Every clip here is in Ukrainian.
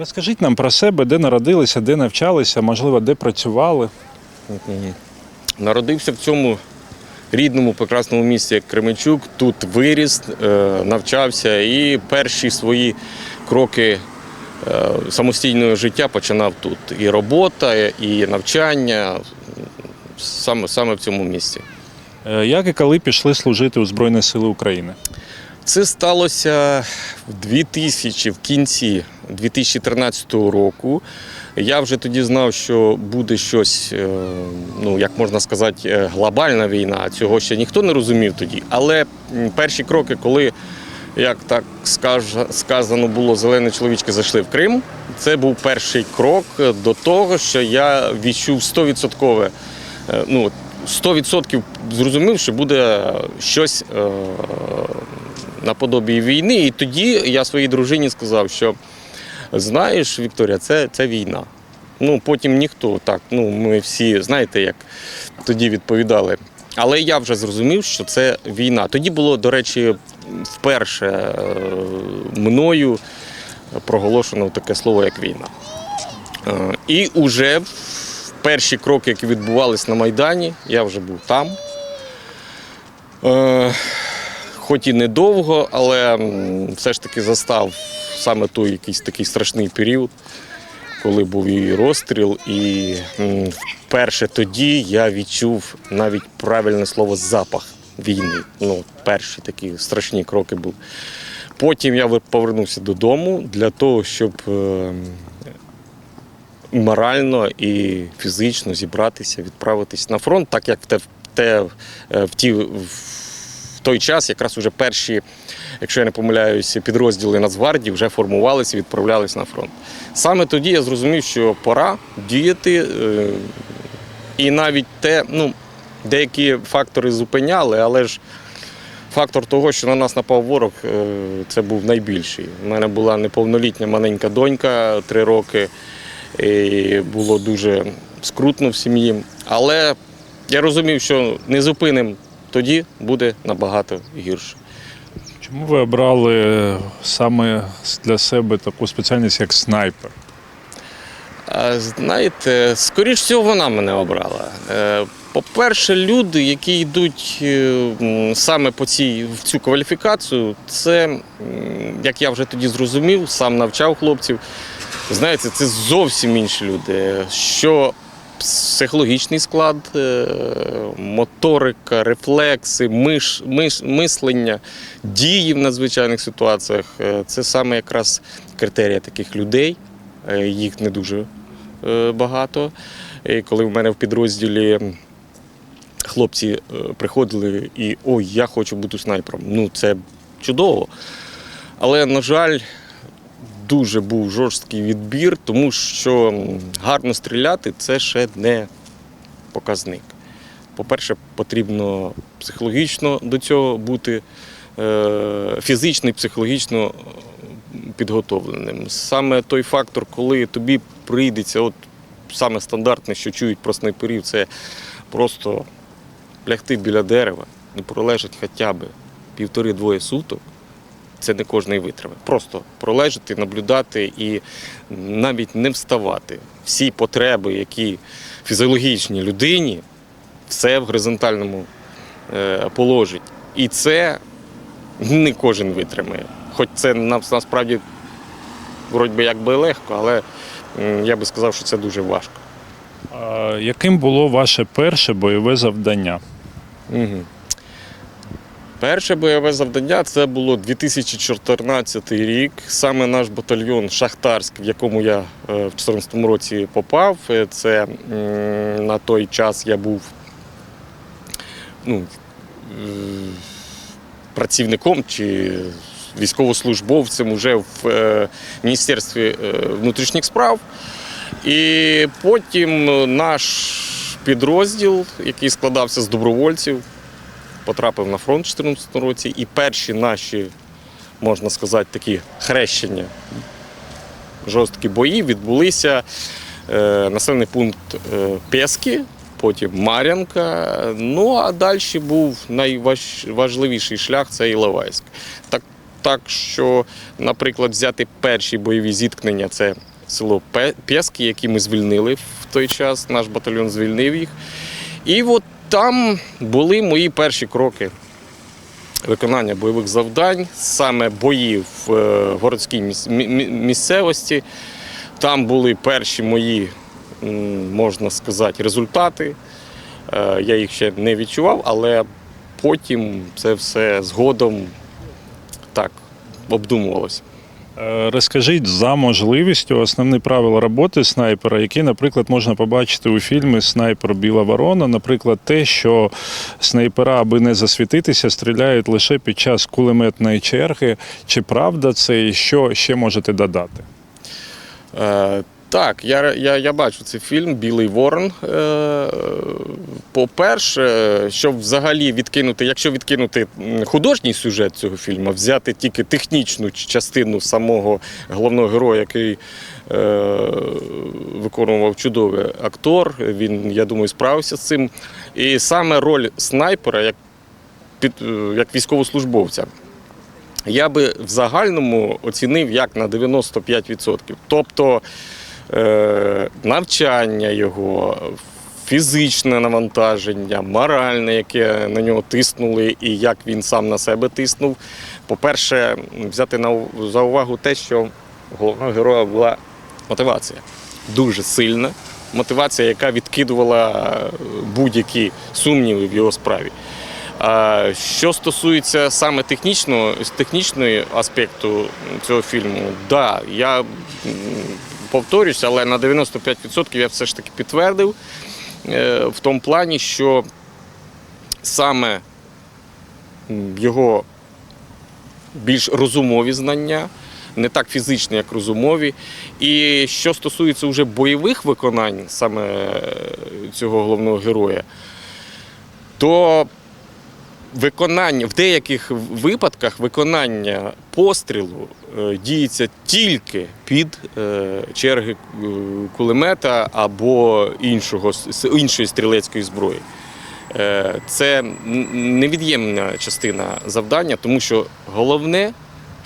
Розкажіть нам про себе, де народилися, де навчалися, можливо, де працювали. Народився в цьому рідному прекрасному місті, як Кременчук. Тут виріс, е, навчався і перші свої кроки е, самостійного життя починав тут. І робота, і навчання саме, саме в цьому місці. Е, Як і коли пішли служити у Збройні Сили України? Це сталося в 2000, в кінці 2013 року. Я вже тоді знав, що буде щось, е, ну як можна сказати, е, глобальна війна. Цього ще ніхто не розумів тоді. Але перші кроки, коли, як так сказано було, зелені чоловічки зайшли в Крим, це був перший крок до того, що я відчув 100%, е, ну, 100% зрозумів, що буде щось наподобі війни. І тоді я своїй дружині сказав, що знаєш, Вікторія, це, це війна. Ну, потім ніхто так. Ну, ми всі, знаєте, як тоді відповідали. Але я вже зрозумів, що це війна. Тоді було, до речі, вперше е, мною проголошено таке слово, як війна. Е, І уже в перші кроки, які відбувалися на Майдані, я вже був там. Хоч і недовго, але все ж таки застав саме той якийсь такий страшний період, коли був і розстріл, і вперше тоді я відчув навіть правильне слово запах війни. Ну, перші такі страшні кроки були. Потім я повернувся додому для того, щоб е, морально і фізично зібратися, відправитись на фронт, так як те, в те е, в ті в той час якраз уже перші, якщо я не помиляюся, підрозділи Нацгвардії вже формувалися відправлялись на фронт. Саме тоді я зрозумів, що пора діяти, е, і навіть те, ну, деякі фактори зупиняли, але ж фактор того, що на нас напав ворог, е, це був найбільший. У мене була неповнолітня маленька донька, три роки, і було дуже скрутно в сім'ї. Але я розумів, що не зупинимо тоді буде набагато гірше. Чому ви обрали саме для себе таку спеціальність, як снайпер? Знаєте, скоріш всього, вона мене обрала. Е, По-перше, люди, які йдуть е, саме по цій, в цю кваліфікацію, це, як я вже тоді зрозумів, сам навчав хлопців. Знаєте, це зовсім інші люди. Що психологічний склад, е, моторика, рефлекси, миш, миш, мислення, дії в надзвичайних ситуаціях е, це саме якраз критерія таких людей. Е, Їх не дуже багато. І коли в мене в підрозділі хлопці приходили і ой, я хочу бути снайпером. Ну, це чудово. Але, на жаль, дуже був жорсткий відбір, тому що гарно стріляти це ще не показник. По-перше, потрібно психологічно до цього бути е, фізично і психологічно е, підготовленим. Саме той фактор, коли тобі прийдеться, от саме стандартне, що чують про снайперів, це просто лягти біля дерева і пролежати хоча б півтори-двоє суток. Це не кожний витримає. Просто пролежати, наблюдати і навіть не вставати. Всі потреби, які фізіологічні людині, все в горизонтальному е, положенні. І це не кожен витримає. Хоч це насправді вроді би якби легко, але я би сказав, що це дуже важко. А Яким було ваше перше бойове завдання? Угу. Перше бойове завдання це було 2014 рік. Саме наш батальйон Шахтарськ, в якому я е, в 2014 році попав. Е, Це на той час я був ну, е, працівником чи військовослужбовцем уже в Міністерстві внутрішніх справ. І потім наш підрозділ, який складався з добровольців, потрапив на фронт у 2014 році. І перші наші, можна сказати, такі хрещення, жорсткі бої відбулися е, населений пункт е, Пески, потім Мар'янка. Ну а далі був найважливіший шлях це Іловайськ. Так, так що, наприклад, взяти перші бойові зіткнення це село Пєски, які ми звільнили в той час. Наш батальйон звільнив їх. І от там були мої перші кроки виконання бойових завдань, саме бої в е, городській міс- мі- мі- місцевості. Там були перші мої, можна сказати, результати. Е, Я їх ще не відчував, але потім це все згодом так обдумувалося. Е, Розкажіть за можливістю основні правила роботи снайпера, які, наприклад, можна побачити у фільмі Снайпер Біла Ворона. Наприклад, те, що снайпера, аби не засвітитися, стріляють лише під час кулеметної черги. Чи правда це і що ще можете додати? Так, я, я, я бачу цей фільм Білий Ворон. Е, по-перше, щоб взагалі відкинути, якщо відкинути художній сюжет цього фільму, взяти тільки технічну частину самого головного героя, який е, виконував чудовий актор, він, я думаю, справився з цим. І саме роль снайпера, як, під, е, як військовослужбовця. Я би в загальному оцінив як на 95%. Тобто навчання його, фізичне навантаження, моральне, яке на нього тиснули, і як він сам на себе тиснув. По-перше, взяти за увагу те, що головного героя була мотивація. Дуже сильна мотивація, яка відкидувала будь-які сумніви в його справі. Що стосується саме технічного, технічної аспекту цього фільму, да, я повторюсь, але на 95% я все ж таки підтвердив е, в тому плані, що саме його більш розумові знання, не так фізичні, як розумові. І що стосується вже бойових виконань саме е, цього головного героя, то виконання в деяких випадках виконання пострілу е, діється тільки під е, черги е, кулемета або іншого іншої стрілецької зброї. Це невід'ємна частина завдання, тому що головне,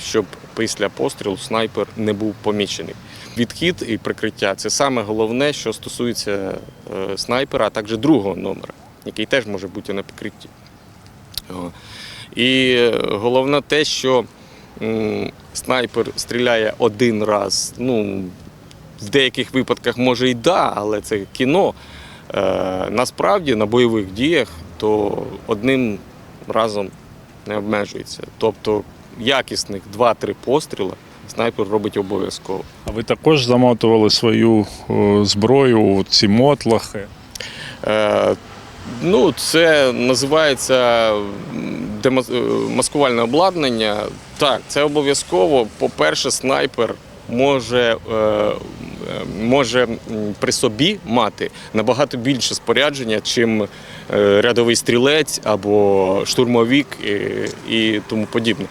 щоб після пострілу снайпер не був помічений. Відхід і прикриття це саме головне, що стосується снайпера, а також другого номера, який теж може бути на прикритті. І головне те, що снайпер стріляє один раз. Ну, в деяких випадках може і да, але це кіно. Е, насправді на бойових діях то одним разом не обмежується. Тобто якісних 2-3 постріли снайпер робить обов'язково. А ви також замотували свою о, зброю у ці мотлахи? Е, ну, це називається е, маскувальне обладнання. Так, це обов'язково. По-перше, снайпер може, е, е, може при собі мати набагато більше спорядження, чим е, рядовий стрілець або штурмовик і, і тому подібне.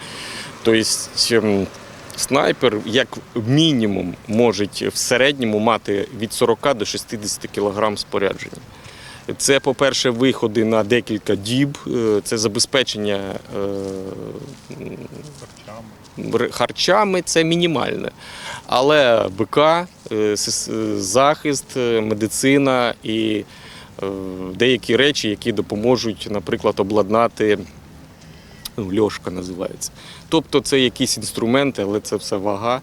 Тобто, ем, снайпер, як мінімум, може в середньому мати від 40 до 60 кг спорядження. Це, по-перше, виходи на декілька діб, е, це забезпечення е, харчами, це мінімальне. Але БК, е, захист, медицина і деякі речі, які допоможуть, наприклад, обладнати ну, льошка називається. Тобто це якісь інструменти, але це все вага.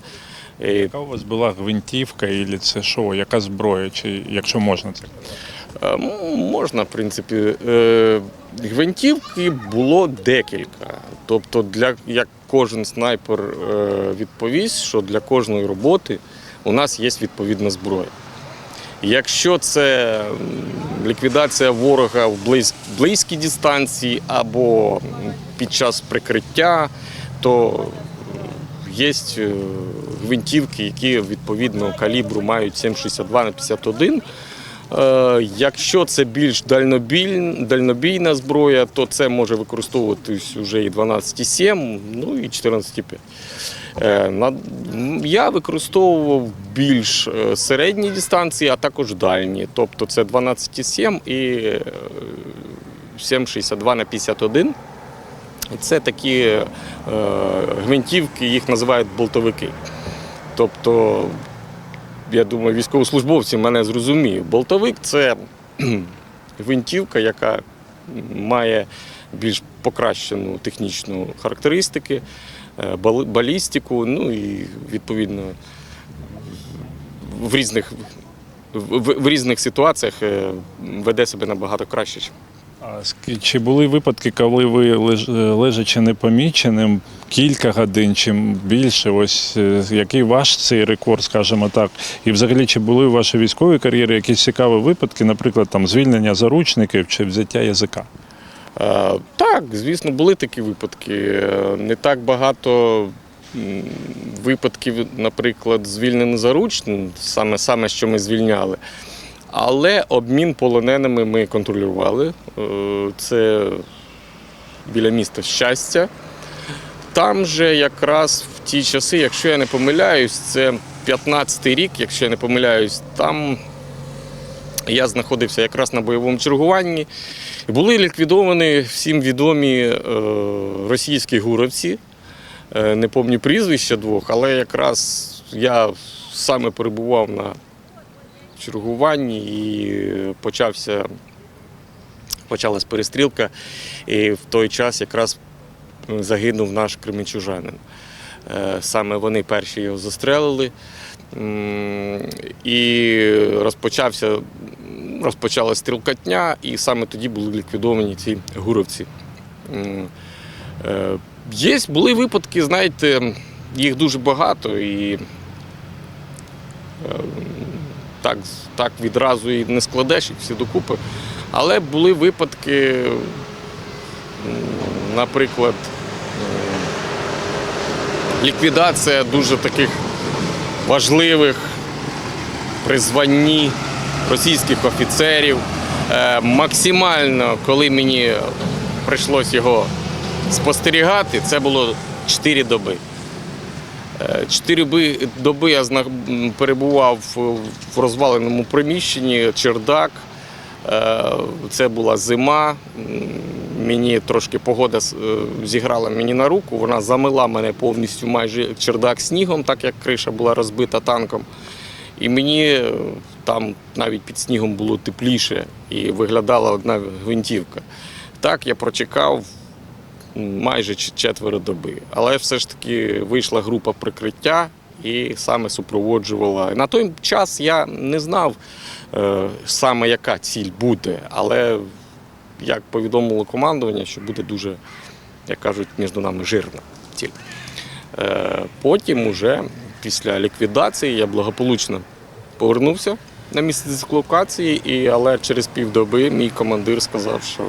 Яка у вас була гвинтівка, і це що? Яка зброя, чи якщо можна це Можна, в принципі. Е, Гвинтівки було декілька. Тобто, для, як кожен снайпер е, відповість, що для кожної роботи у нас є відповідна зброя. Якщо це ліквідація ворога в близь, близькій дистанції або під час прикриття, то є гвинтівки, які відповідного калібру мають 7,62 на 51. Е, Якщо це більш дальнобійна зброя, то це може використовуватись вже і 12,7, ну і 14,5. Е, Я використовував більш е, середні дистанції, а також дальні. Тобто це 12,7 і е, 7,62 на 51. Це такі гвинтівки, їх називають болтовики. Тобто я думаю, військовослужбовці мене зрозуміють. Болтовик це гвинтівка, яка має більш покращену технічну характеристики, е, балістику, ну і відповідно в різних, в, в- в різних ситуаціях е, веде себе набагато краще. А чи були випадки, коли ви е, лежачи непоміченим кілька годин чи більше? Ось е, який ваш цей рекорд, скажімо так? І взагалі, чи були у вашій військовій кар'єрі якісь цікаві випадки, наприклад, там звільнення заручників чи взяття язика? Е, Так, звісно, були такі випадки. Не так багато випадків, наприклад, звільнених заручників, саме, саме що ми звільняли. Але обмін полоненими ми контролювали. Е, Це біля міста щастя. Там же якраз в ті часи, якщо я не помиляюсь, це 15-й рік, якщо я не помиляюсь, там я знаходився якраз на бойовому чергуванні. Були ліквідовані всім відомі е, російські гуровці. Е, Не пам'ятаю прізвища двох, але якраз я саме перебував на чергуванні і почався, почалась перестрілка. І в той час якраз загинув наш кременчужанин. Е, Саме вони перші його застрелили. І розпочався, розпочалась стрілкатня, і саме тоді були ліквідовані ці гуровці. Е, Є, були випадки, знаєте, їх дуже багато, і е, так, так відразу і не складеш їх всі докупи. Але були випадки, наприклад, ліквідація дуже таких важливих при званні російських офіцерів. Е, Максимально, коли мені прийшлось його спостерігати, це було 4 доби. Чотири доби я перебував в- в розваленому приміщенні, чердак. Е, Це була зима. Мені трошки погода е, зіграла мені на руку. Вона замила мене повністю майже чердак снігом, так як криша була розбита танком. І мені е, там навіть під снігом було тепліше і виглядала одна гвинтівка. Так я прочекав майже четверо доби. Але все ж таки вийшла група прикриття і саме супроводжувала. На той час я не знав е, саме, яка ціль буде, але як повідомило командування, що буде дуже, як кажуть, між нами жирна ціль. Е, потім, уже після ліквідації, я благополучно повернувся на місце дислокації, але через півдоби мій командир сказав, що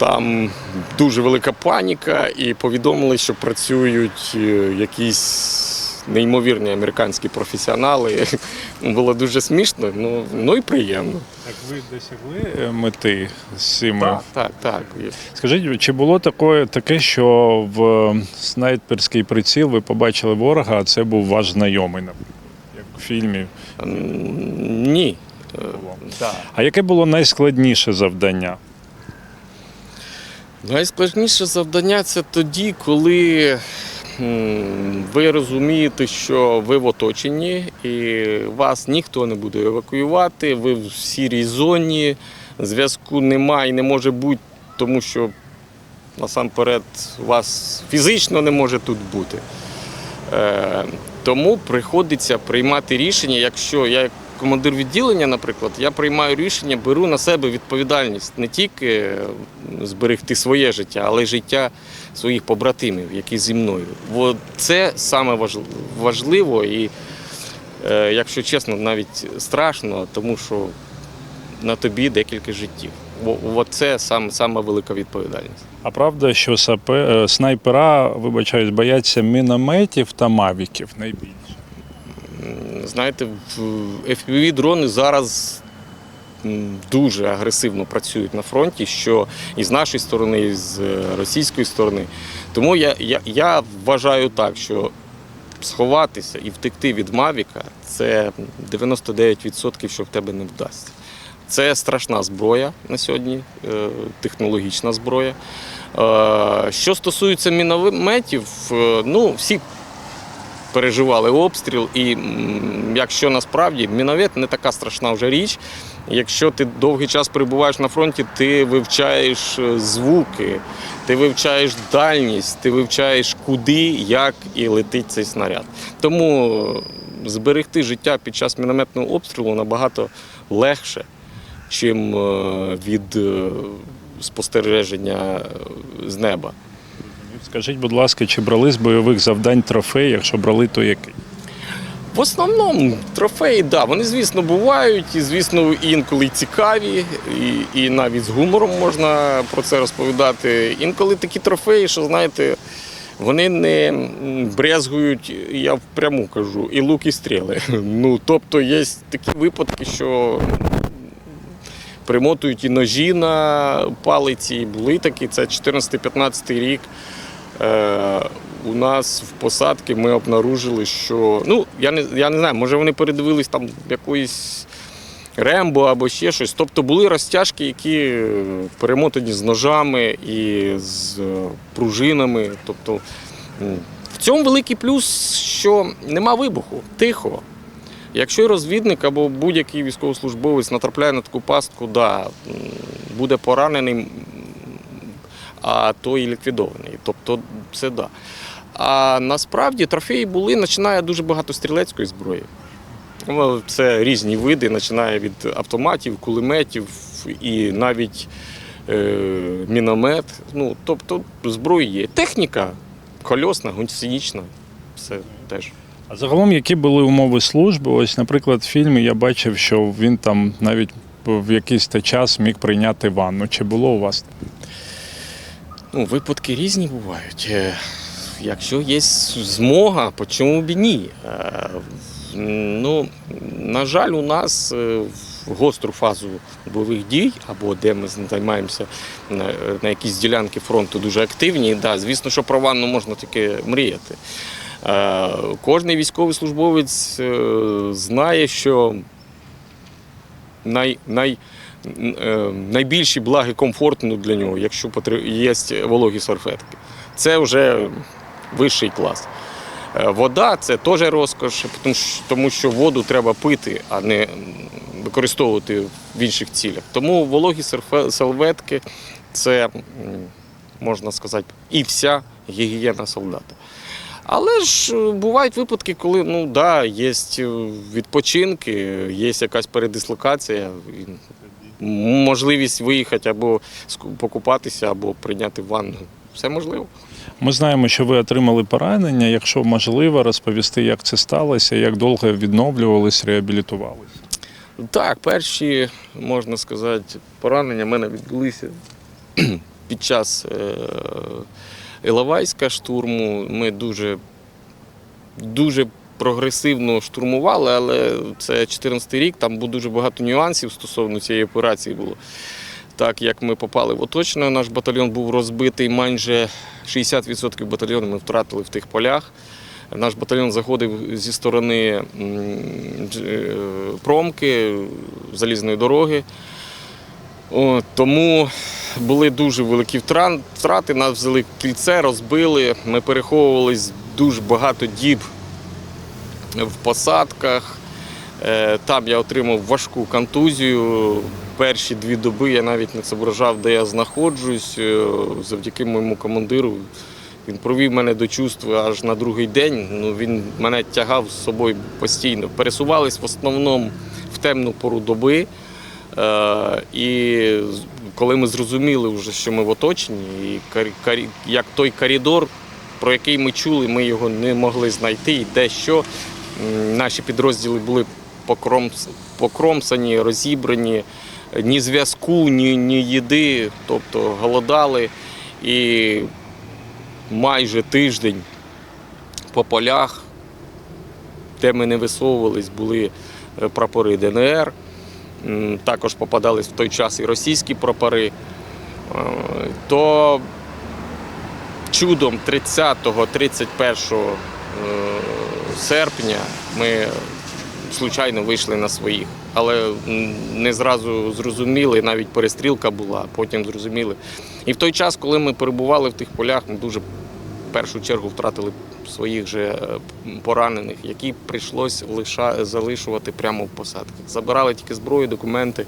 там дуже велика паніка, і повідомили, що працюють е, якісь неймовірні американські професіонали. Було дуже смішно, ну, ну і приємно. Так ви досягли е, мети з цими? Так, так, так. Скажіть, чи було таке, таке, що в е, снайперський приціл ви побачили ворога, а це був ваш знайомий, наприклад, як в фільмі? Ні. Було. А яке було найскладніше завдання? Найскладніше завдання це тоді, коли ви розумієте, що ви в оточенні і вас ніхто не буде евакуювати, ви в сірій зоні, зв'язку немає і не може бути, тому що насамперед вас фізично не може тут бути. Е, тому приходиться приймати рішення, якщо я командир відділення, наприклад, я приймаю рішення, беру на себе відповідальність не тільки е, зберегти своє життя, але й життя своїх побратимів, які зі мною. Бо це саме важл- важливо і, е, якщо чесно, навіть страшно, тому що на тобі декілька життів. Бо це саме, саме велика відповідальність. А правда, що е, снайпера, вибачаюсь, бояться мінометів та мавіків найбільше? Знаєте, fpv дрони зараз дуже агресивно працюють на фронті, що і з нашої сторони, і з е, російської сторони. Тому я, я, я вважаю так, що сховатися і втекти від Мавіка це 99%, що в тебе не вдасться. Це страшна зброя на сьогодні, е, технологічна зброя. Е, Що стосується мінометів, ну всі переживали обстріл. І якщо насправді міномет не така страшна вже річ, якщо ти довгий час перебуваєш на фронті, ти вивчаєш е, звуки, ти вивчаєш дальність, ти вивчаєш куди, як і летить цей снаряд. Тому е, зберегти життя під час мінометного обстрілу набагато легше, чим е, від спостереження з неба. Скажіть, будь ласка, чи брали з бойових завдань трофей? Якщо брали, то який? В основному трофеї, да, вони, звісно, бувають, і, звісно, інколи цікаві, і, і навіть з гумором можна про це розповідати. Інколи такі трофеї, що знаєте, вони не брезгують, я впряму кажу, і лук, і стріли. Ну, тобто є такі випадки, що примотують і ножі на палиці. і Були такі, це 14-15 рік. Е, у нас в посадці ми обнаружили, що ну я не я не знаю, може вони передивились там якоїсь рембо або ще щось. Тобто були розтяжки, які перемотані з ножами і з е, пружинами. Тобто в цьому великий плюс, що нема вибуху, тихо. Якщо розвідник або будь-який військовослужбовець натрапляє на таку пастку, да, буде поранений, а то і ліквідований. Тобто це да. А насправді трофеї були, починає дуже багато стрілецької зброї. Це різні види, починає від автоматів, кулеметів і навіть е, міномет. Ну, тобто зброї є. Техніка кольосна, гусенична, все теж. А загалом, які були умови служби? Ось, наприклад, в фільмі я бачив, що він там навіть в якийсь час міг прийняти ванну. Чи було у вас? Ну, випадки різні бувають. Е, Якщо є змога, чому б ні? Е, Ну, на жаль, у нас е, в гостру фазу бойових дій, або де ми займаємося на, якійсь ділянки фронту дуже активні, да, звісно, що про ванну можна тільки мріяти. Кожний військовий службовець знає, що най, най, найбільші благи комфортно для нього, якщо є вологі сорфетки. Це вже вищий клас. Е, Вода це теж розкош, тому що- воду треба пити, а не використовувати в інших цілях. Тому вологі салветки це, можна сказати, і вся гігієна солдата. Але ж е, бувають випадки, коли ну, да, є відпочинки, є якась передислокація, можливість виїхати або покупатися, або прийняти ванну. Все можливо. Ми знаємо, що ви отримали поранення. Якщо можливо, розповісти, як це сталося, як довго відновлювались, реабілітувалися. Так, перші, можна сказати, поранення в мене відбулися під час е, Іловайська штурму. Ми дуже, дуже прогресивно штурмували, але це 14 рік, там було дуже багато нюансів стосовно цієї операції було. Так як ми попали в оточення, наш батальйон був розбитий, майже 60% батальйону ми втратили в тих полях. Наш батальйон заходив зі сторони е, промки, залізної дороги. О, тому були дуже великі втрати. Нас взяли кільце, розбили. Ми переховувались дуже багато діб в посадках. Е, Там я отримав важку контузію. Перші дві доби я навіть не зображав, де я знаходжусь. Е, Завдяки моєму командиру. Він провів мене до чувства аж на другий день. Ну, він мене тягав з собою постійно. Пересувались в основному в темну пору доби. Е, і коли ми зрозуміли, вже, що ми в оточенні, і як той коридор, про який ми чули, ми його не могли знайти. І де що наші підрозділи були покромсані, розібрані, ні зв'язку, ні, ні їди, тобто голодали. І майже тиждень по полях, де ми не висовувались, були е, прапори ДНР. Також попадались в той час і російські прапори. Е, То чудом 30-31 е, серпня ми случайно вийшли на своїх. Але не зразу зрозуміли, навіть перестрілка була, потім зрозуміли. І в той час, коли ми перебували в тих полях, ми дуже в першу чергу втратили своїх же е, поранених, які прийшлось лиша, залишувати прямо в посадках. Забирали тільки зброю, документи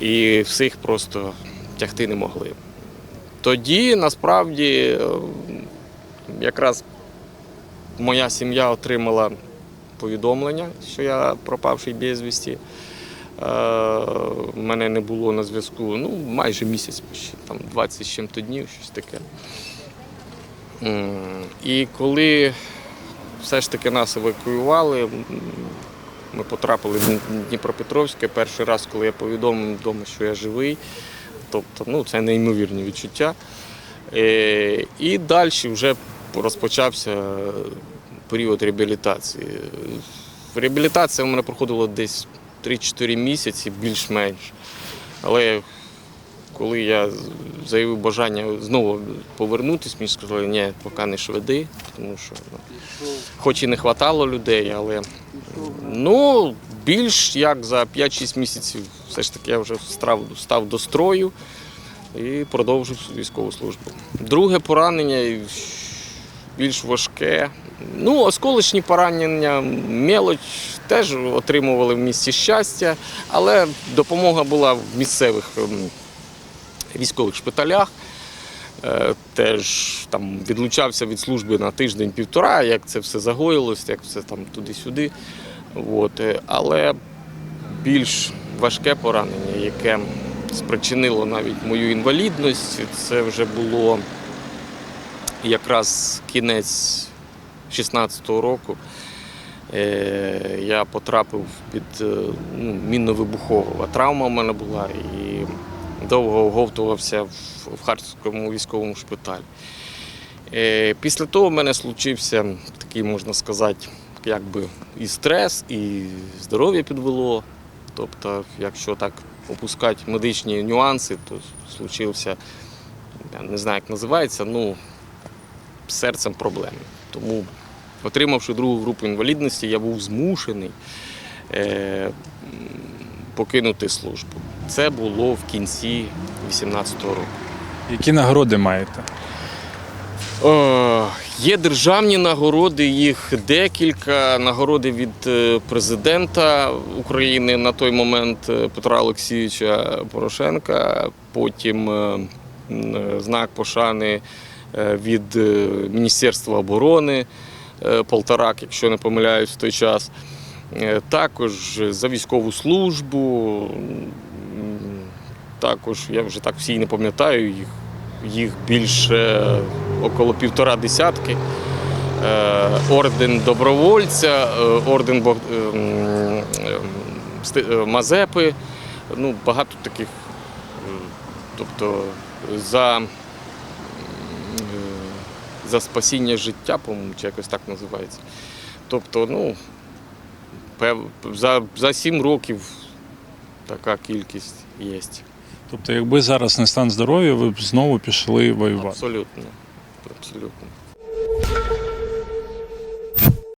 і всіх просто тягти не могли. Тоді насправді е, якраз моя сім'я отримала повідомлення, що я пропавший безвісті. Е, Мене не було на зв'язку ну, майже місяць, там 20 з чим-то днів, щось таке. І коли все ж таки нас евакуювали, ми потрапили в Дніпропетровське. Перший раз, коли я повідомив вдома, що я живий, тобто ну, це неймовірні відчуття. Е, І далі вже розпочався період реабілітації. Реабілітація у мене проходила десь 3-4 місяці, більш-менш. Але коли я заявив бажання знову повернутися, мені сказали, ні, поки не шведи, тому що ну, хоч і не вистачало людей, але ну, більш як за 5-6 місяців все ж таки я вже став, став до строю і продовжив військову службу. Друге поранення більш важке. Ну, осколочні поранення, мелоч теж отримували в місті щастя, але допомога була в місцевих ем, військових шпиталях. Е, Теж там відлучався від служби на тиждень-півтора, як це все загоїлось, як все там туди-сюди. Е, Але більш важке поранення, яке спричинило навіть мою інвалідність, це вже було якраз кінець 16-го року. Е, Я потрапив під е, ну, мінно-вибухова травма в мене була і довго оговтувався в Харківському військовому шпиталі. Е, Після того в мене случився такий, можна сказати, якби і стрес, і здоров'я підвело. Тобто, якщо так опускати медичні нюанси, то случився, я не знаю, як називається, ну, серцем проблеми. Тому, отримавши другу групу інвалідності, я був змушений е, покинути службу. Це було в кінці 18-го року. Які нагороди маєте? О, є державні нагороди, їх декілька. Нагороди від е, президента України на той момент е, Петра Олексійовича Порошенка. Потім е, е, знак пошани е, від е, Міністерства оборони е, Полторак, якщо не помиляюсь в той час. Е, Також за військову службу. Також я вже так всі не пам'ятаю їх. Їх більше около півтора десятки. Е, Орден добровольця, е, орден е, Мазепи. Ну, багато таких. е, Тобто за, е, за спасіння життя, по-моєму, чи якось так називається. Тобто, ну, за, за сім років така кількість є. Тобто, якби зараз не стан здоров'я, ви б знову пішли воювати. Абсолютно. Абсолютно.